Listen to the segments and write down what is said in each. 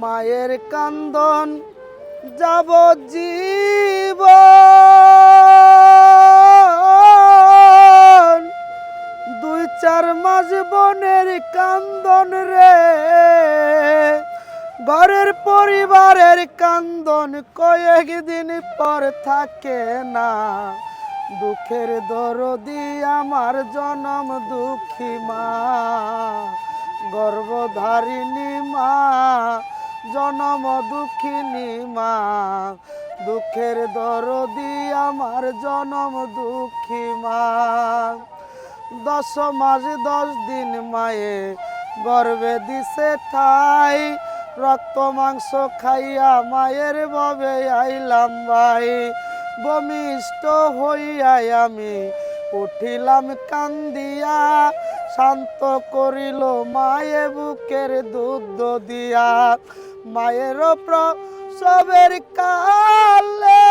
মায়ের কান্দন যাব জীব। দুই চার মাস বনের কান্দন রে, ঘরের পরিবারের কান্দন কয়েকদিন পর থাকে না। দুঃখের দরদি আমার জনম দুঃখী মা, গর্ভধারিণী মা, জনম দুঃখিনী মা, দুঃখের দরদি আমার জনম দুঃখী মা। দশ মাস, দশ দিন মায়ে গর্বে দিছে ঠাই, রক্ত, মাংস খাইয়া মায়ের বাবে আইলাম ভাই। বমিষ্ট হইয়াই আমি উঠিলাম কান্দিয়া, শান্ত করিল মায়ে বুকের দুধ দিয়া। মায়ের প্রসবের কালে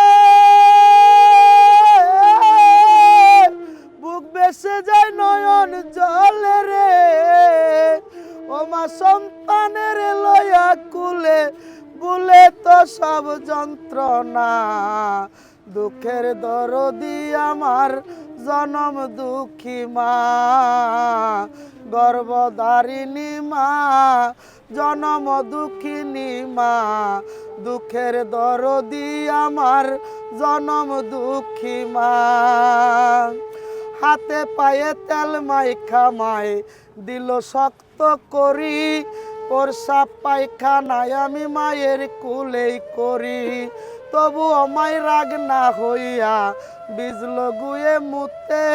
বুক বেসে যায় নয়ন জলে রে। ও মা সন্তানের লয়া কুলে, বুলে তো সব যন্ত্রণা। দুঃখের দরদি আমার, জনম দুঃখী মা। গর্ভধারিণী মা, জনম দুঃখিনী মা। দুঃখের দরদি আমার, জনম দুঃখী মা। হাতে পায়ে তেল মাই খামাই দিল শক্ত করি প্রসাব পায়খানায় আমি মায়ের কুলেই করি। তবু আমায় রাগ না হইয়া বিজল গুয়ে মুতে,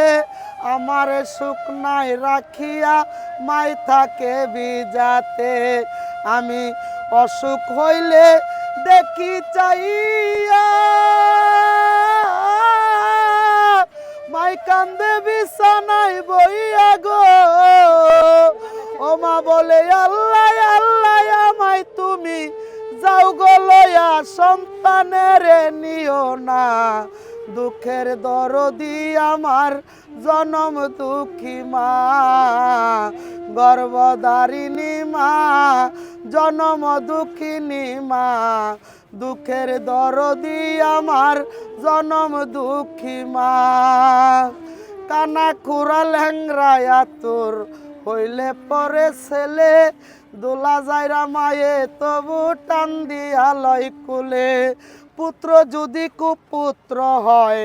আমার শুকনায় রাখিয়া মাই থাকে বিজাতে আমি অসুখ হইলে দেখি চাইয়া, মাই কান্দে বিছানায় বইয়া গো। সন্তানের নিও না। দুঃখের দরদি আমার, জনম দুঃখী মা। গর্ভধারিণী মা, জনম দুঃখিনী মা। দুঃখের দরদি আমার, জনম দুঃখী মা। কানা খুরা ল্যাংরায়া তোর হইলে পরে ছেলে, দোলা যাইরা মায়ে তবু টান দিয়া লয় কুলে। পুত্র যদি কুপুত্র হয়,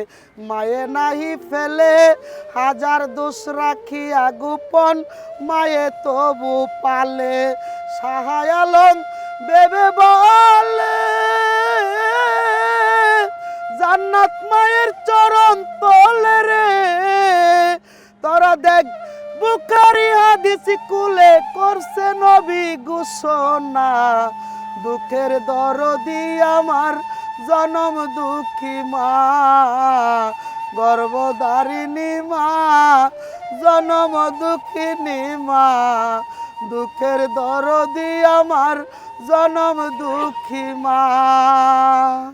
মায়ে নাহি ফেলে। হাজার দোষ রাখিয়া গোপন, মায়ে তবু পালে। সাহায় আলম বেবে বলে, জান্নাত মায়ের চরণ হাদিস কুলে করছে নবী ঘোষণা দুঃখের দরদি আমার জনম দুঃখী মা। গর্ভধারিণী মা, জনম দুঃখিনী মা। দুঃখের দরদি আমার জনম দুঃখী মা।